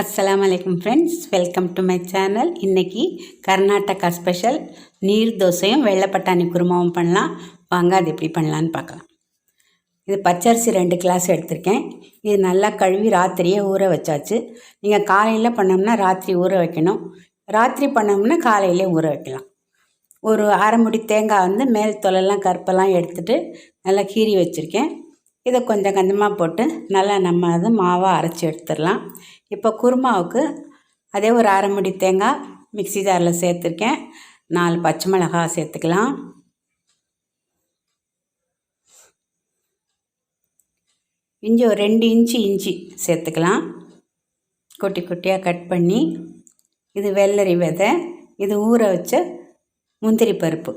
அஸ்ஸலாமு friends welcome to my channel இன்றைக்கி Karnataka special நீர் தோசையும் வெள்ளை பட்டாணி குருமாவும் பண்ணலாம். வாங்க அது எப்படி பண்ணலான்னு பார்க்கலாம். இது பச்சரிசி ரெண்டு கிளாஸ் எடுத்திருக்கேன். இது நல்லா கழுவி ராத்திரியே ஊற வச்சாச்சு. நீங்கள் காலையில் பண்ணோம்னா ராத்திரி ஊற வைக்கணும். ராத்திரி பண்ணோம்னா காலையிலே ஊற வைக்கலாம். ஒரு அரை முடி தேங்காய் வந்து மேல் தொலைலாம் கருப்பெல்லாம் எடுத்துகிட்டு நல்லா கீறி வச்சுருக்கேன். இதை கொஞ்சம் கொஞ்சமாக போட்டு நல்லா நம்ம அதை மாவாக அரைச்சி எடுத்துடலாம். இப்போ குருமாவுக்கு அதே ஒரு அரை முடி தேங்காய் மிக்ஸி ஜாரில் சேர்த்துருக்கேன். நாலு பச்சை மிளகாய் சேர்த்துக்கலாம். இஞ்சி ஒரு ரெண்டு இன்ச்சு இஞ்சி சேர்த்துக்கலாம். குட்டி குட்டியாக கட் பண்ணி இது வெள்ளரி விதை. இது ஊற வச்ச முந்திரி பருப்பு.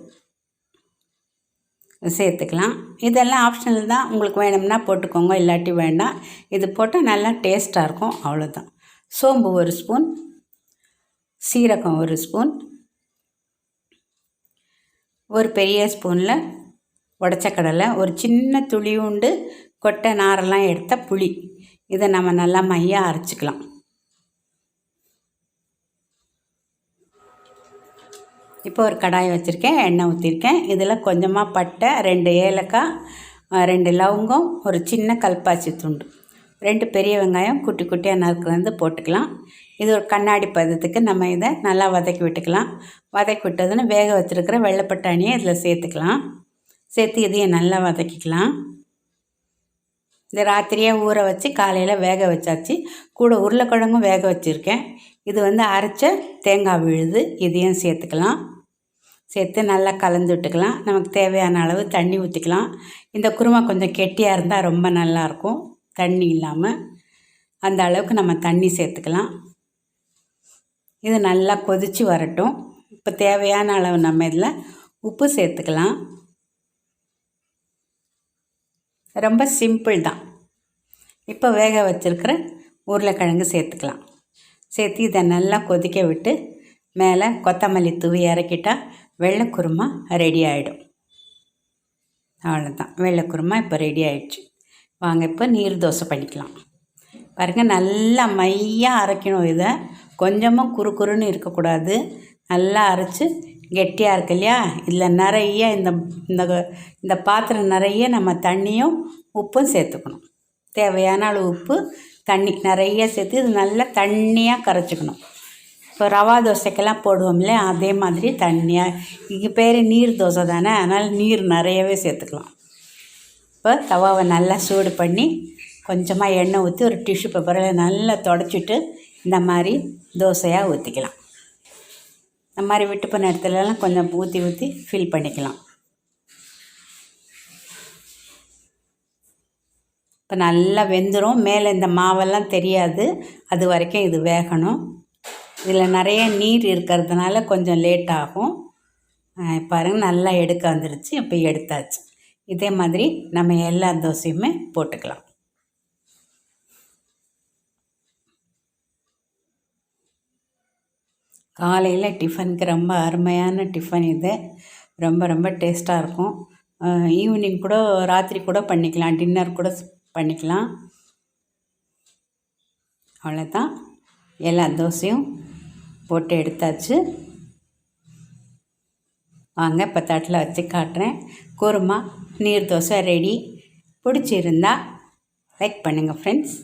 சேர்த்துக்கலாம். இதெல்லாம் ஆப்ஷனல் தான் உங்களுக்கு வேணும்னா போட்டுக்கோங்க இல்லாட்டி வேண்டாம். இது போட்டால் நல்லா டேஸ்ட்டாக இருக்கும் அவ்வளோதான் சோம்பு ஒரு ஸ்பூன் சீரகம் ஒரு ஸ்பூன் ஒரு பெரிய ஸ்பூனில் உடச்ச கடலை ஒரு சின்ன துளி உண்டு கொட்டை நாரெல்லாம் எடுத்த புளி. இதை நம்ம நல்லா மையாக அரைச்சிக்கலாம். இப்போ ஒரு கடாய் வச்சுருக்கேன் எண்ணெய் ஊற்றிருக்கேன் இதில் கொஞ்சமாக பட்டை ரெண்டு ஏலக்காய் ரெண்டு லவங்கம் ஒரு சின்ன கல்பாச்சி துண்டு. ரெண்டு பெரிய வெங்காயம் குட்டி குட்டியாக நறுக்கு போட்டுக்கலாம். இது ஒரு கண்ணாடி பதத்துக்கு நம்ம இதை நல்லா வதக்கி விட்டுக்கலாம். வதக்கி விட்டதுன்னு வேக வச்சுருக்கிற வெள்ளைப்பட்டாணியை இதில் சேர்த்துக்கலாம். சேர்த்து இதையும் நல்லா வதக்கிக்கலாம். இந்த ராத்திரியே ஊற வச்சு காலையில் வேக வச்சாச்சு. கூட உருளைக்கிழங்கும் வேக வச்சுருக்கேன். இது வந்து அரைச்ச தேங்காய் விழுது இதையும் சேர்த்துக்கலாம். சேர்த்து நல்லா கலந்து விட்டுக்கலாம். நமக்கு தேவையான அளவு தண்ணி ஊற்றிக்கலாம் இந்த குருமா கொஞ்சம் கெட்டியாக இருந்தால் ரொம்ப நல்லாயிருக்கும் தண்ணி இல்லாமல் அந்த அளவுக்கு நம்ம தண்ணி சேர்த்துக்கலாம். இது நல்லா கொதித்து வரட்டும். இப்போ தேவையான அளவு நம்ம இதில் உப்பு சேர்த்துக்கலாம். ரொம்ப சிம்பிள் தான். இப்போ வேக வச்சுருக்கிற உருளைக்கிழங்கு சேர்த்துக்கலாம். சேர்த்து இதை நல்லா கொதிக்க விட்டு மேலே கொத்தமல்லி தூவி இறக்கிட்டால் வெள்ளை குருமா ரெடி ஆகிடும் அவ்வளோதான் வெள்ளை குருமா இப்போ ரெடி ஆகிடுச்சு வாங்க இப்போ நீர் தோசை பண்ணிக்கலாம். பாருங்கள் நல்லா மையாக அரைக்கணும் இதை. கொஞ்சமாக குறு குறுன்னு இருக்கக்கூடாது. நல்லா அரைச்சி கெட்டியாக இருக்கு இல்லையா? இதில் நிறைய இந்த இந்த இந்த பாத்திரம் நிறைய நம்ம தண்ணியும் உப்பும் சேர்த்துக்கணும். தேவையான அளவு உப்பு தண்ணி நிறைய சேர்த்து இது நல்லா தண்ணியாக கரைச்சிக்கணும். இப்போ ரவா தோசைக்கெல்லாம் போடுவோம் இல்லையா? அதே மாதிரி தண்ணியாக இங்கே பேர் நீர் தோசை தானே? அதனால் நீர் நிறையவே சேர்த்துக்கலாம். இப்போ தவாவை நல்லா சூடு பண்ணி கொஞ்சமாக எண்ணெய் ஊற்றி ஒரு டிஷ்யூ பேப்பரில் நல்லா தொடச்சிட்டு இந்த மாதிரி தோசையாக ஊற்றிக்கலாம் இந்த மாதிரி விட்டு போன இடத்துலலாம் கொஞ்சம் ஊற்றி ஊற்றி ஃபில் பண்ணிக்கலாம். இப்போ நல்லா வெந்துடும் மேலே இந்த மாவெல்லாம் தெரியாது. அது வரைக்கும் இது வேகணும். இதில் நிறைய நீர் இருக்கிறதுனால கொஞ்சம் லேட் ஆகும். பாருங்க நல்லா எடுக்க வந்துருச்சு. இப்போ எடுத்தாச்சு. இதே மாதிரி நம்ம எல்லா தோசையுமே போட்டுக்கலாம். காலையில் டிஃபனுக்கு ரொம்ப அருமையான டிஃபன் இது. ரொம்ப ரொம்ப டேஸ்ட்டாக இருக்கும். ஈவினிங் கூட ராத்திரி கூட பண்ணிக்கலாம். டின்னர் கூட பண்ணிக்கலாம். அவ்வளோதான் எல்லா தோசையும் போட்டு எடுத்தாச்சு. வாங்க இப்போ தட்டில் வச்சு காட்டுறேன். குருமா நீர் தோசை ரெடி. பிடிச்சிருந்தா லைக் பண்ணுங்கள் ஃப்ரெண்ட்ஸ்